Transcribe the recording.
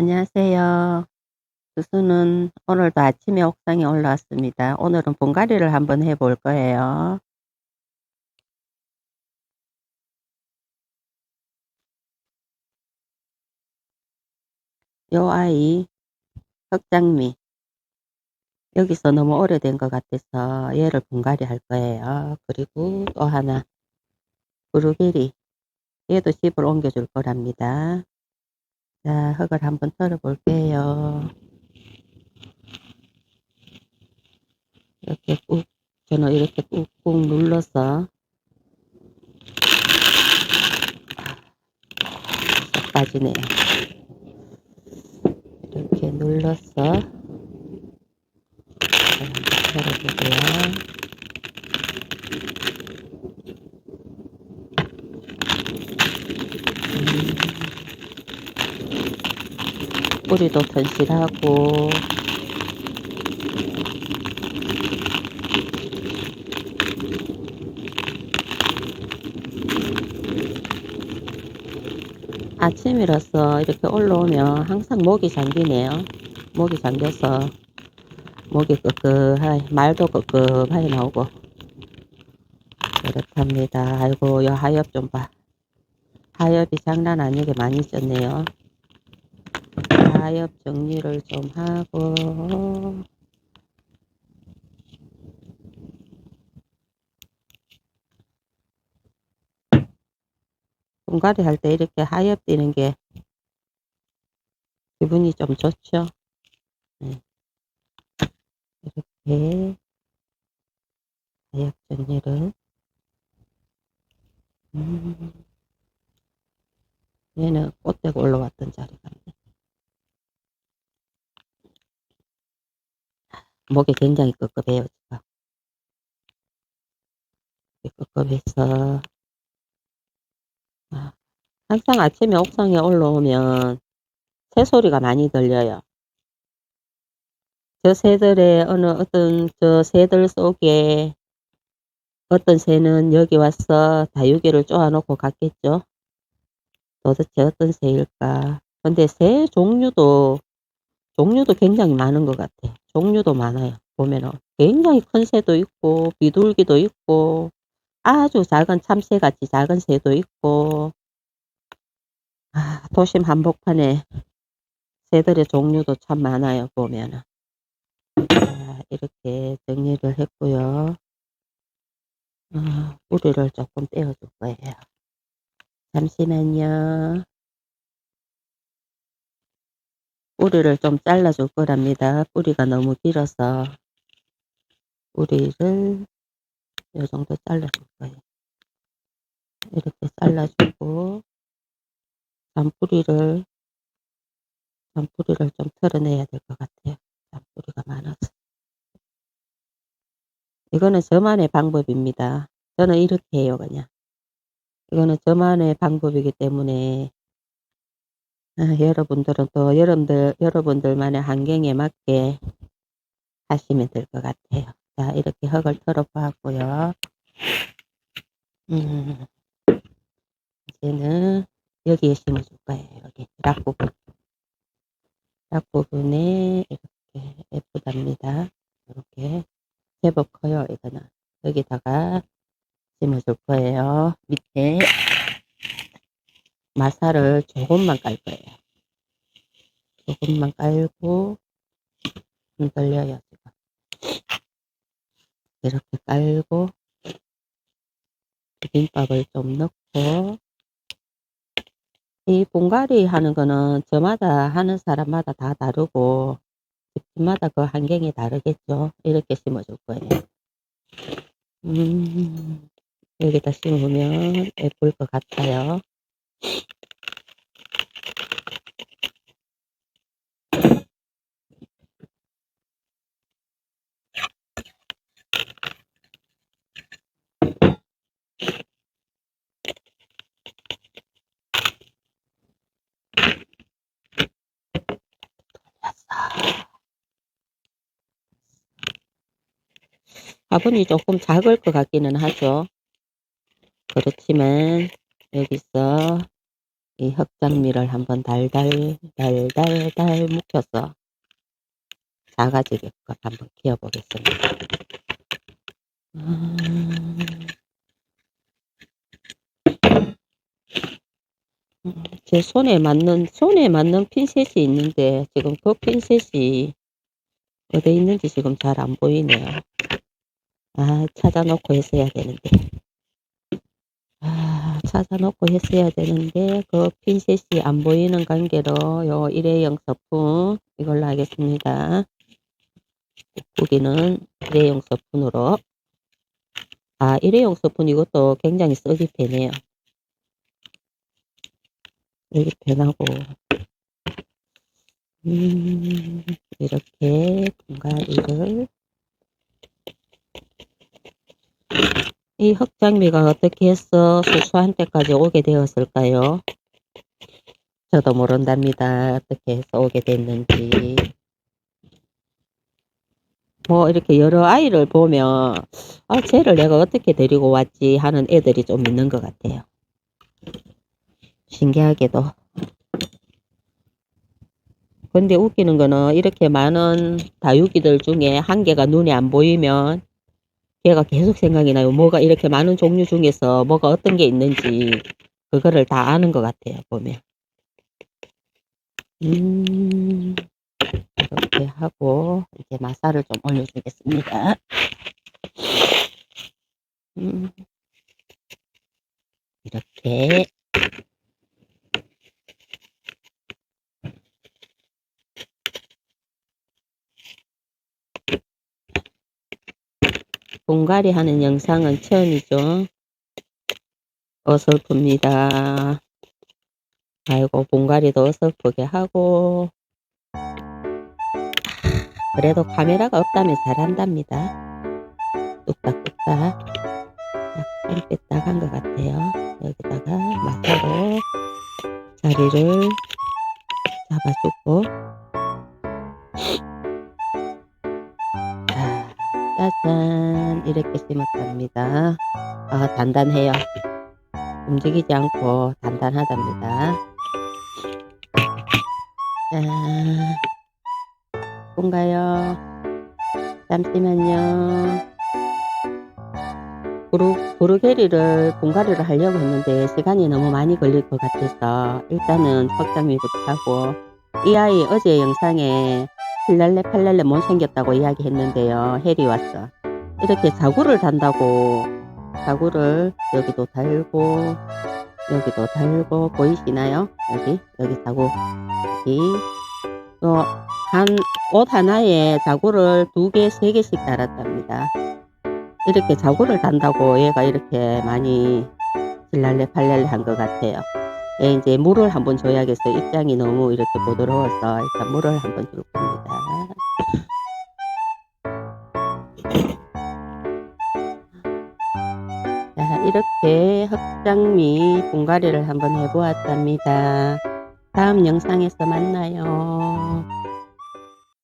안녕하세요. 수수는 오늘도 아침에 옥상에 올라왔습니다. 오늘은 분갈이를 한번 해볼 거예요. 요 아이 흑장미 여기서 너무 오래된 것 같아서 얘를 분갈이 할 거예요. 그리고 또 하나 브루베리 얘도 집을 옮겨줄 거랍니다. 자, 흙을 한번 털어 볼게요. 이렇게 꾹, 저는 이렇게 꾹꾹 눌러서 쏙 빠지네요. 이렇게 눌러서 털어주고요. 뿌리도 튼실하고 아침이라서 이렇게 올라오면 항상 목이 잠기네요. 목이 잠겨서 목이 끄끄하게 말도 끄끄하게 나오고 그렇답니다. 아이고 여 하엽 좀 봐. 하엽이 장난 아니게 많이 쪘네요. 하엽 정리를 좀 하고 분갈이 할 때 이렇게 하엽 뛰는 게 기분이 좀 좋죠. 네. 이렇게 하엽 정리를 음. 얘는 꽃대고 올라왔던 자리가 목이 굉장히 끄급해요 지금. 끄급해서. 아, 항상 아침에 옥상에 올라오면 새소리가 많이 들려요. 저 새들의 어느 어떤 저 새들 속에 어떤 새는 여기 와서 다육이를 쪼아놓고 갔겠죠? 도대체 어떤 새일까? 근데 새 종류도 종류도 굉장히 많은 것 같아요 종류도 많아요. 보면은 굉장히 큰 새도 있고 비둘기도 있고 아주 작은 참새같이 작은 새도 있고 아, 도심 한복판에 새들의 종류도 참 많아요. 보면은 자, 이렇게 정리를 했고요. 아, 뿌리를 조금 떼어줄 거예요. 잠시만요. 뿌리를 좀 잘라줄 거랍니다. 뿌리가 너무 길어서 뿌리를 이 정도 잘라줄 거예요. 이렇게 잘라주고 잔뿌리를 잔뿌리를 좀 털어내야 될 것 같아요. 잔뿌리가 많아서 이거는 저만의 방법입니다. 저는 이렇게 해요 그냥 이거는 저만의 방법이기 때문에 아, 여러분들은 또 여러분들, 여러분들만의 환경에 맞게 하시면 될 것 같아요. 자, 이렇게 흙을 털어보았고요. 음, 이제는 여기에 심어줄 거예요. 여기 락 부분. 락 부분에 이렇게 예쁘답니다. 이렇게 제법 커요. 이거는 여기다가 심어줄 거예요. 밑에 마사를 조금만 깔 거예요. 조금만 깔고 흔들려요 지금. 이렇게 깔고 비빔밥을 좀 넣고 이 봉가리 하는 거는 저마다 하는 사람마다 다 다르고 집마다 그 환경이 다르겠죠. 이렇게 심어줄 거예요. 음, 여기다 심으면 예쁠 것 같아요. 화분이 조금 작을 것 같기는 하죠. 그렇지만 여기서 이 흑장미를 한번 달달 달달달 묵혀서 작아지게끔 한번 키워 보겠습니다. 음, 음, 제 손에 맞는 손에 맞는 핀셋이 있는데 지금 그 핀셋이 어디 있는지 지금 잘 안 보이네요. 아, 찾아놓고 했어야 되는데. 아, 찾아놓고 했어야 되는데 그 핀셋이 안 보이는 관계로 요 일회용 서푼 이걸로 하겠습니다. 고기는 일회용 서푼으로 아, 일회용 서푼 이것도 굉장히 쓰기 편해요. 여기 편하고 음, 이렇게 분갈이를 이 흑장미가 어떻게 해서 수수한 때까지 오게 되었을까요? 저도 모른답니다. 어떻게 해서 오게 됐는지. 뭐 이렇게 여러 아이를 보면 아 쟤를 내가 어떻게 데리고 왔지 하는 애들이 좀 있는 것 같아요. 신기하게도. 근데 웃기는 거는 이렇게 많은 다육이들 중에 한 개가 눈에 안 보이면 걔가 계속 생각이 나요. 뭐가 이렇게 많은 종류 중에서 뭐가 어떤 게 있는지 그거를 다 아는 것 같아요. 보면. 음, 이렇게 하고 이제 마사를 좀 올려주겠습니다. 음, 이렇게 분갈이 하는 영상은 처음이죠. 어설픕니다. 아이고, 분갈이도 어설프게 하고. 그래도 카메라가 없다면 잘한답니다. 뚝딱뚝딱. 약간 뺐딱한 것 같아요. 여기다가 마사로 자리를 잡아주고. 이렇게 심었답니다. 아, 단단해요. 움직이지 않고 단단하답니다. 자, 뭔가요? 잠시만요. 부르, 부르게리를 분갈이를 하려고 했는데 시간이 너무 많이 걸릴 것 같아서 일단은 석장미부터 하고 이 아이 어제 영상에 필랄레 팔랄레 못 생겼다고 이야기했는데요. 헬이 왔어. 이렇게 자구를 단다고 자구를 여기도 달고 여기도 달고 보이시나요? 여기 여기 자구 여기 또 한 옷 하나에 자구를 두 개, 세 개씩 달았답니다. 이렇게 자구를 단다고 얘가 이렇게 많이 질랄레 팔랄레 한 것 같아요. 얘 이제 물을 한번 줘야겠어요. 입장이 너무 이렇게 부드러워서 일단 물을 한번 줄 겁니다. 이렇게 흑장미 분갈이를 한번 해보았답니다. 다음 영상에서 만나요.